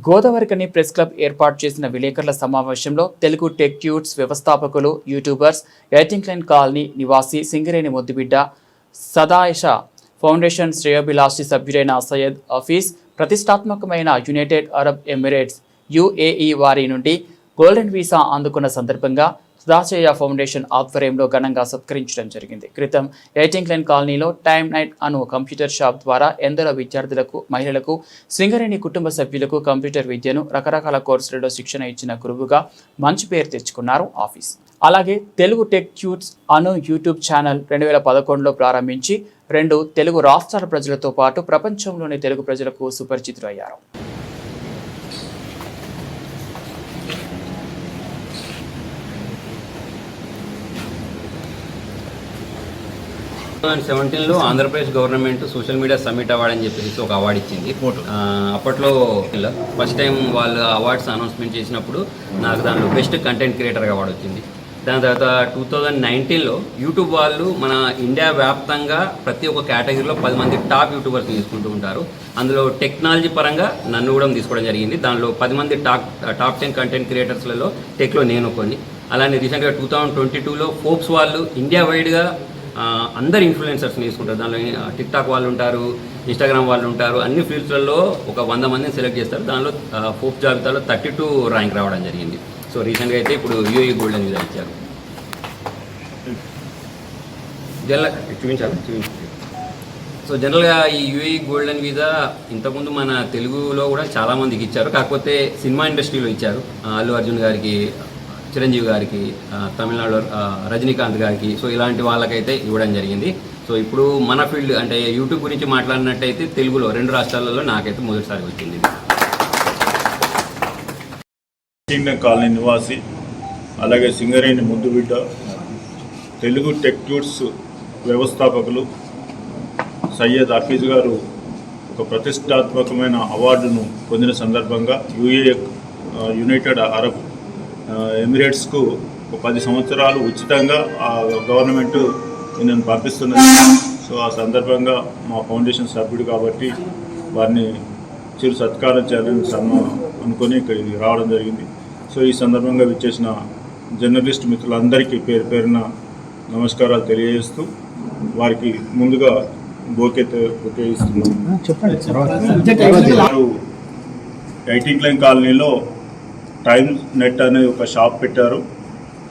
Godavarikhani press club ఏర్పాటు చేసిన విలేకరుల సమావేశంలో తెలుగు టెక్ ట్యూట్స్ వ్యవస్థాపకులు యూట్యూబర్స్ ఎయిటింగ్ లైన్ కాలనీ నివాసి సింగరేణి ముద్దుబిడ్డ సదాయష ఫౌండేషన్ శ్రేయోభిలాషి సభ్యుడైన సయ్యద్ హఫీజ్ ప్రతిష్టాత్మకమైన యునైటెడ్ అరబ్ ఎమిరేట్స్ యుఏఈ వారి నుండి గోల్డెన్ వీసా అందుకున్న సందర్భంగా దాసయ్య ఫౌండేషన్ ఆధ్వర్యంలో ఘనంగా సత్కరించడం జరిగింది. క్రితం ఎయిటింగ్ లైన్ కాలనీలో టైమ్ నైట్ అను కంప్యూటర్ షాప్ ద్వారా ఎందరో విద్యార్థులకు మహిళలకు సింగరేణి కుటుంబ సభ్యులకు కంప్యూటర్ విద్యను రకరకాల కోర్సులలో శిక్షణ ఇచ్చిన గురువుగా మంచి పేరు తెచ్చుకున్నారు ఆఫీస్. అలాగే తెలుగు టెక్ ట్యూట్స్ అను యూట్యూబ్ ఛానల్ రెండు వేల పదకొండులో ప్రారంభించి రెండు తెలుగు రాష్ట్రాల ప్రజలతో పాటు ప్రపంచంలోని తెలుగు ప్రజలకు సుపరిచితులయ్యారు. థౌసండ్ సెవెంటీన్లో Andhra Pradesh government social media summit award అని చెప్పేసి ఒక అవార్డు ఇచ్చింది. అప్పట్లో ఫస్ట్ టైం వాళ్ళు అవార్డ్స్ అనౌన్స్మెంట్ చేసినప్పుడు నాకు దాంట్లో బెస్ట్ కంటెంట్ క్రియేటర్ అవార్డు వచ్చింది. దాని తర్వాత టూ థౌజండ్ నైన్టీన్లో యూట్యూబ్ వాళ్ళు మన ఇండియా వ్యాప్తంగా ప్రతి ఒక్క కేటగిరీలో పది మంది టాప్ యూట్యూబర్స్ తీసుకుంటూ ఉంటారు. అందులో టెక్నాలజీ పరంగా నన్ను కూడా తీసుకోవడం జరిగింది. దానిలో పది మంది టాప్ టాప్ టెన్ కంటెంట్ క్రియేటర్స్లలో టెక్లో నేను కొన్ని. అలానే రీసెంట్గా టూ థౌజండ్ ట్వంటీ టూలో ఫోక్స్ వాళ్ళు ఇండియా వైడ్గా అందరు ఇన్ఫ్లుయెన్సర్స్ తీసుకుంటారు. దానిలో టిక్ టాక్ వాళ్ళు ఉంటారు ఇన్స్టాగ్రామ్ వాళ్ళు ఉంటారు అన్ని ఫీల్డ్స్లలో ఒక వంద మందిని సెలెక్ట్ చేస్తారు. దానిలో ఫోక్ జాబితాలో థర్టీ టూ ర్యాంక్ రావడం జరిగింది. సో రీసెంట్గా అయితే ఇప్పుడు యూఏ గోల్డ్ వీజా ఇచ్చారు. జనరల్ చూపించాలి చూపించాలి. సో జనరల్గా ఈ యూఏ గోల్డెన్ వీజా ఇంతకుముందు మన తెలుగులో కూడా చాలామందికి ఇచ్చారు. కాకపోతే సినిమా ఇండస్ట్రీలో ఇచ్చారు. అల్లు అర్జున్ గారికి చిరంజీవి గారికి తమిళనాడు రజనీకాంత్ గారికి సో ఇలాంటి వాళ్ళకైతే ఇవ్వడం జరిగింది. సో ఇప్పుడు మన ఫీల్డ్ అంటే యూట్యూబ్ గురించి మాట్లాడినట్టయితే తెలుగులో రెండు రాష్ట్రాలలో నాకైతే మొదటిసారి వచ్చింది. కింగ్డమ్ కాలనీ నివాసి అలాగే సింగరేణి ముద్దుబిడ్డ తెలుగు టెక్ టూర్స్ వ్యవస్థాపకులు సయ్యద్ హఫీజ్ గారు ఒక ప్రతిష్టాత్మకమైన అవార్డును పొందిన సందర్భంగా యుఏ యునైటెడ్ అరబ్ ఎమిరేట్స్కు ఒక పది సంవత్సరాలు ఉచితంగా ఆ గవర్నమెంట్ నేను పంపిస్తున్నది. సో ఆ సందర్భంగా మా ఫౌండేషన్ సభ్యుడు కాబట్టి వారిని చిరు సత్కారం చేయాలని సన్మా అనుకొని ఇక్కడికి రావడం జరిగింది. సో ఈ సందర్భంగా విచ్చేసిన జర్నలిస్ట్ మిత్రులందరికీ పేరు పేరున నమస్కారాలు తెలియజేస్తూ వారికి ముందుగా బోకే బోకే ఇస్తున్నాను వారు ఎయిటింగ్ లైన్ కాలనీలో టైమ్ నెట్ అనే ఒక షాప్ పెట్టారు.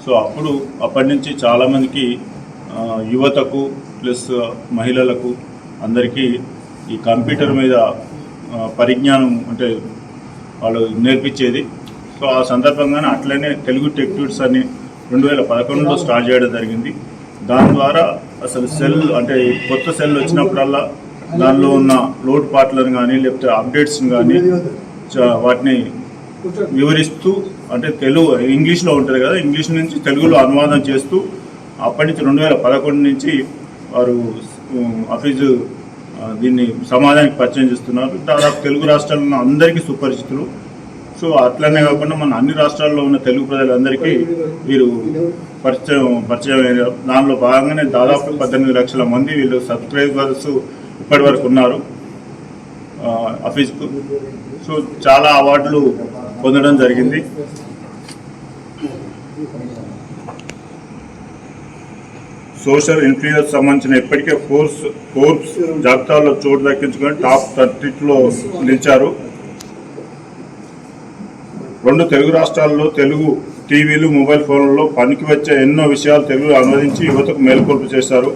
సో అప్పుడు అప్పటి నుంచి చాలామందికి యువతకు ప్లస్ మహిళలకు అందరికీ ఈ కంప్యూటర్ మీద పరిజ్ఞానం అంటే వాళ్ళు నేర్పించేది. సో ఆ సందర్భంగానే అట్లనే తెలుగు టెక్ట్యూట్స్ అని రెండు వేల పదకొండులో స్టార్ట్ చేయడం జరిగింది. దాని ద్వారా అసలు సెల్ అంటే కొత్త సెల్ వచ్చినప్పుడల్లా దానిలో ఉన్న లోడ్ పార్ట్లను కానీ లేకపోతే అప్డేట్స్ని కానీ చ- వాటిని వివరిస్తూ అంటే తెలుగు ఇంగ్లీష్లో ఉంటుంది కదా ఇంగ్లీష్ నుంచి తెలుగులో అనువాదం చేస్తూ అప్పటి నుంచి రెండు వేల పదకొండు నుంచి వారు అఫీజు దీన్ని సమాజానికి పరిచయం చేస్తున్నారు. దాదాపు తెలుగు రాష్ట్రాల్లో ఉన్న అందరికీ సుపరిచితులు. సో అట్లనే కాకుండా మన అన్ని రాష్ట్రాల్లో ఉన్న తెలుగు ప్రజలందరికీ వీరు పరిచయం పరిచయం అయ్యారు దానిలో భాగంగానే దాదాపు పద్దెనిమిది లక్షల మంది వీళ్ళు సబ్స్క్రైబర్స్ ఇప్పటి వరకు ఉన్నారు ఆ, సో చాలా అవార్డులు పొందడం జరిగింది. సోషల్ ఇన్ఫ్లుయెన్స్ సంబంధించిన ఇప్పటికే ఫోర్స్ ఫోర్బ్స్ జాబితాలో చోటు దక్కించుకొని టాప్ థర్టీలో నిలిచారు. రెండు తెలుగు రాష్ట్రాల్లో తెలుగు టీవీలు మొబైల్ ఫోన్లలో పనికి వచ్చే ఎన్నో విషయాలు తెలుగులో అనువదించి యువతకు మేల్కొల్పు చేశారు.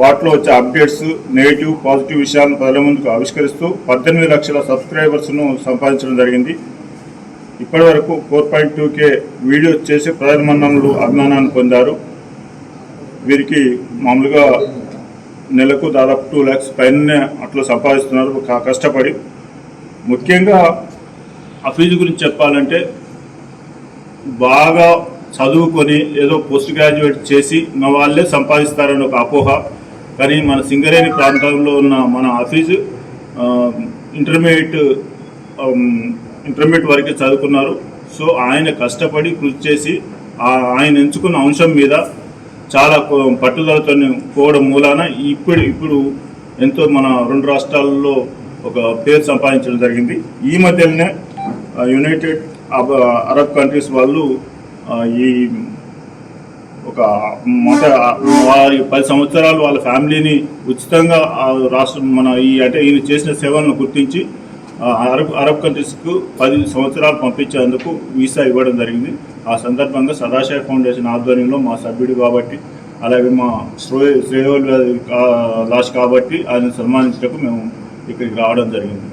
వాటిలో వచ్చే అప్డేట్స్ నెగిటివ్ పాజిటివ్ విషయాలను ప్రజల ముందుకు ఆవిష్కరిస్తూ పద్దెనిమిది లక్షల సబ్స్క్రైబర్స్ను సంపాదించడం జరిగింది. ఇప్పటి వరకు four point two K video చేసి ప్రధానమంత్రులు అభిమానాన్ని పొందారు. వీరికి మామూలుగా నెలకు దాదాపు టూ ల్యాక్స్ పైన అట్లా సంపాదిస్తున్నారు. కష్టపడి ముఖ్యంగా అఫీజు గురించి చెప్పాలంటే బాగా చదువుకొని ఏదో పోస్ట్ గ్రాడ్యుయేట్ చేసి మా వాళ్ళే సంపాదిస్తారని ఒక అపోహ. కానీ మన సింగరేణి ప్రాంతంలో ఉన్న మన ఆఫీసు ఇంటర్మీడియట్ ఇంటర్మీడియట్ వరకే చదువుకున్నారు. సో ఆయన కష్టపడి కృషి చేసి ఆయన ఎంచుకున్న అంశం మీద చాలా పట్టుదలతో పోవడం మూలాన ఇప్పుడు ఇప్పుడు ఎంతో మన రెండు రాష్ట్రాల్లో ఒక పేరు సంపాదించడం జరిగింది. ఈ మధ్యనే యునైటెడ్ అరబ్ కంట్రీస్ వాళ్ళు ఈ ఒక మత వారి పది సంవత్సరాలు వాళ్ళ ఫ్యామిలీని ఉచితంగా ఆ రాష్ట్రం మన ఈ అంటే ఈయన చేసిన సేవలను గుర్తించి అరబ్ అరబ్ కంట్రీస్కు పది సంవత్సరాలు పంపించేందుకు వీసా ఇవ్వడం జరిగింది. ఆ సందర్భంగా సదాశయ ఫౌండేషన్ ఆధ్వర్యంలో మా సభ్యుడు కాబట్టి అలాగే మా శ్రేయోల్ లాష్ కాబట్టి ఆయన సన్మానించటకు మేము ఇక్కడికి రావడం జరిగింది.